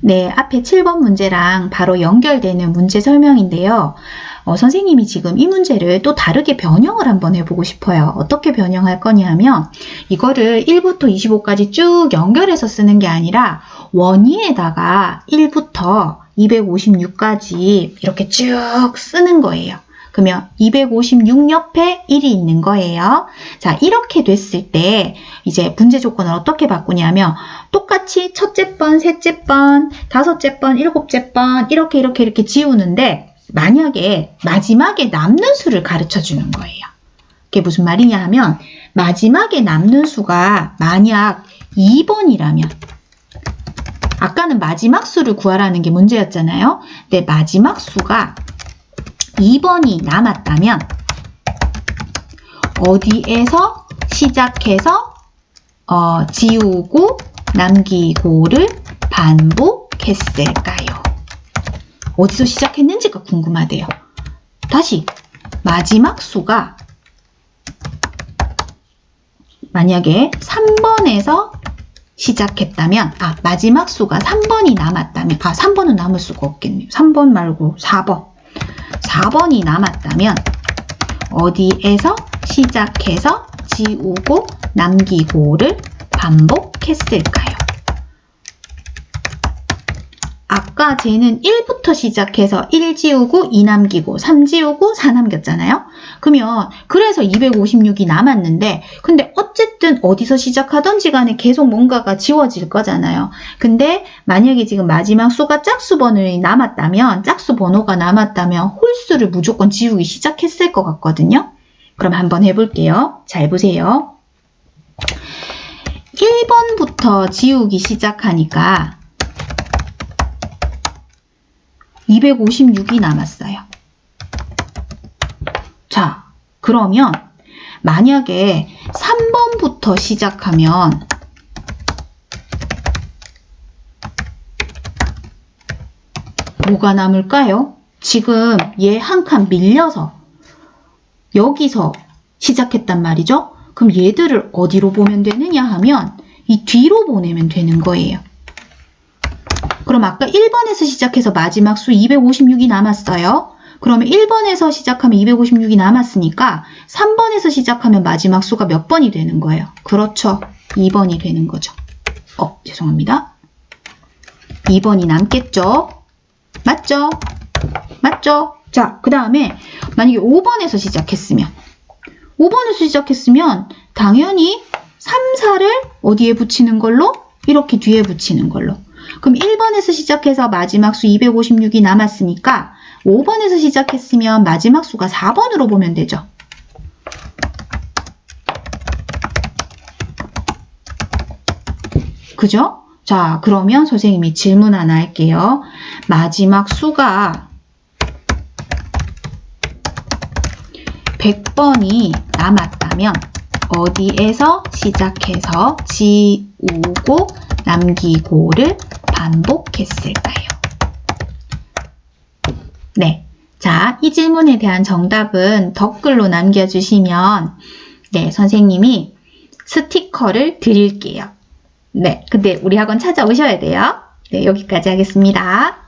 네, 앞에 7번 문제랑 바로 연결되는 문제 설명인데요. 어, 선생님이 지금 이 문제를 또 다르게 변형을 한번 해보고 싶어요. 어떻게 변형할 거냐 하면 이거를 1부터 25까지 쭉 연결해서 쓰는 게 아니라 원위에다가 1부터 256까지 이렇게 쭉 쓰는 거예요. 그러면 256 옆에 1이 있는 거예요. 자, 이렇게 됐을 때 이제 문제 조건을 어떻게 바꾸냐면 똑같이 첫째 번, 셋째 번, 다섯째 번, 일곱째 번 이렇게 이렇게 이렇게 지우는데 만약에 마지막에 남는 수를 가르쳐 주는 거예요. 그게 무슨 말이냐 하면 마지막에 남는 수가 만약 2번이라면 아까는 마지막 수를 구하라는 게 문제였잖아요. 근데 마지막 수가 2번이 남았다면 어디에서 시작해서 어, 지우고 남기고를 반복했을까요? 어디서 시작했는지가 궁금하대요. 다시 마지막 수가 만약에 3번에서 시작했다면 아 마지막 수가 3번이 남았다면 아 3번은 남을 수가 없겠네요. 3번 말고 4번 4번이 남았다면 어디에서 시작해서 지우고 남기고를 반복했을까요? 아까 쟤는 1부터 시작해서 1 지우고 2 남기고 3 지우고 4 남겼잖아요. 그러면 그래서 256이 남았는데 근데 어쨌든 어디서 시작하던지 간에 계속 뭔가가 지워질 거잖아요. 근데 만약에 지금 마지막 수가 짝수 번호이 남았다면 짝수 번호가 남았다면 홀수를 무조건 지우기 시작했을 것 같거든요. 그럼 한번 해볼게요. 잘 보세요. 1번부터 지우기 시작하니까 256이 남았어요. 자, 그러면 만약에 3번부터 시작하면 뭐가 남을까요? 지금 얘 한 칸 밀려서 여기서 시작했단 말이죠. 그럼 얘들을 어디로 보면 되느냐 하면 이 뒤로 보내면 되는 거예요. 그럼 아까 1번에서 시작해서 마지막 수 256이 남았어요. 그러면 1번에서 시작하면 256이 남았으니까 3번에서 시작하면 마지막 수가 몇 번이 되는 거예요? 그렇죠. 2번이 되는 거죠. 어, 죄송합니다. 2번이 남겠죠? 맞죠? 맞죠? 자, 그 다음에 만약에 5번에서 시작했으면 5번에서 시작했으면 당연히 3, 4를 어디에 붙이는 걸로? 이렇게 뒤에 붙이는 걸로. 그럼 1번에서 시작해서 마지막 수 256이 남았으니까 5번에서 시작했으면 마지막 수가 4번으로 보면 되죠. 그죠? 자, 그러면 선생님이 질문 하나 할게요. 마지막 수가 100번이 남았다면 어디에서 시작해서 지우고 남기고를 반복했을까요? 네. 자, 이 질문에 대한 정답은 댓글로 남겨주시면, 네, 선생님이 스티커를 드릴게요. 네, 근데 우리 학원 찾아오셔야 돼요. 네, 여기까지 하겠습니다.